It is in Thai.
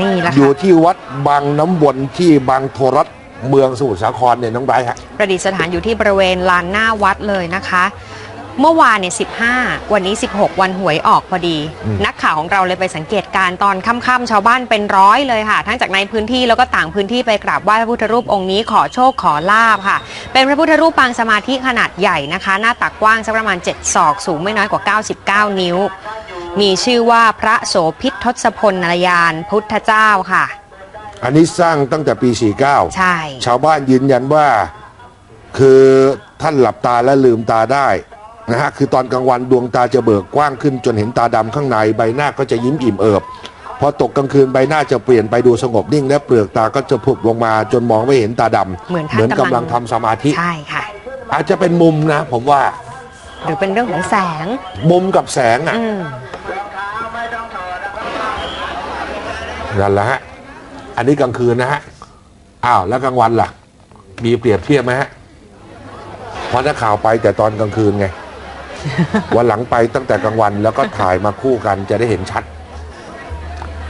นี่แหละอยู่ค่ะที่วัดบางน้ำวนที่บางโทรสเมืองสมุทรสาครเนี่ยน้องไบรท์ฮะประดิษฐานอยู่ที่บริเวณลานหน้าวัดเลยนะคะ เมื่อวานเนี่ย15วันนี้ 16 วันหวยออกพอดีอืมนักข่าวของเราเลยไปสังเกตการณ์ตอนค่ำๆชาวบ้านเป็นร้อยเลยค่ะ ทั้งจากในพื้นที่แล้วก็ต่างพื้นที่ไปกราบไหว้พระพุทธรูปองค์นี้ขอโชคขอลาบค่ะ เป็นพระพุทธรูปปางสมาธิขนาดใหญ่นะคะ หน้าตักกว้างสักประมาณ 7 ศอกสูงไม่น้อยกว่า 99 นิ้ว มีชื่อว่าพระโสพิษทศพลนรยานพุทธเจ้าค่ะ อันนี้สร้างตั้งแต่ปี 49 ใช่ ชาวบ้านยืนยันว่าคือท่านหลับตาและลืมตาได้นะฮะคือตอนกลางวันดวงตาจะเบิกกว้างขึ้นจนเห็นตาดำข้างในใบหน้าก็จะยิ้มอิ่มเอิบพอตกกลางคืนใบหน้าจะเปลี่ยนไปดูสงบนิ่งและเปลือกตาก็จะผุบลงมาจนมองไม่เห็นตาดำเหมือนท่านกำกำลัลังงทำสมาธิ ใช่ค่ะ อาจจะเป็นมุมนะ ผมว่า หรือเป็นเรื่องของแสง มุมกับแสงอะ อืม นั่นแหละฮะ อันนี้กลางคืนนะฮะ อ้าวแล้วกลางวันล่ะ มีเปรียบเทียบไหมฮะเพราะนักข่าวไปแต่ตอนกลางคืนไง วันหลังไปตั้งแต่กลางวันแล้วก็ถ่ายมาคู่กันจะได้เห็นชัด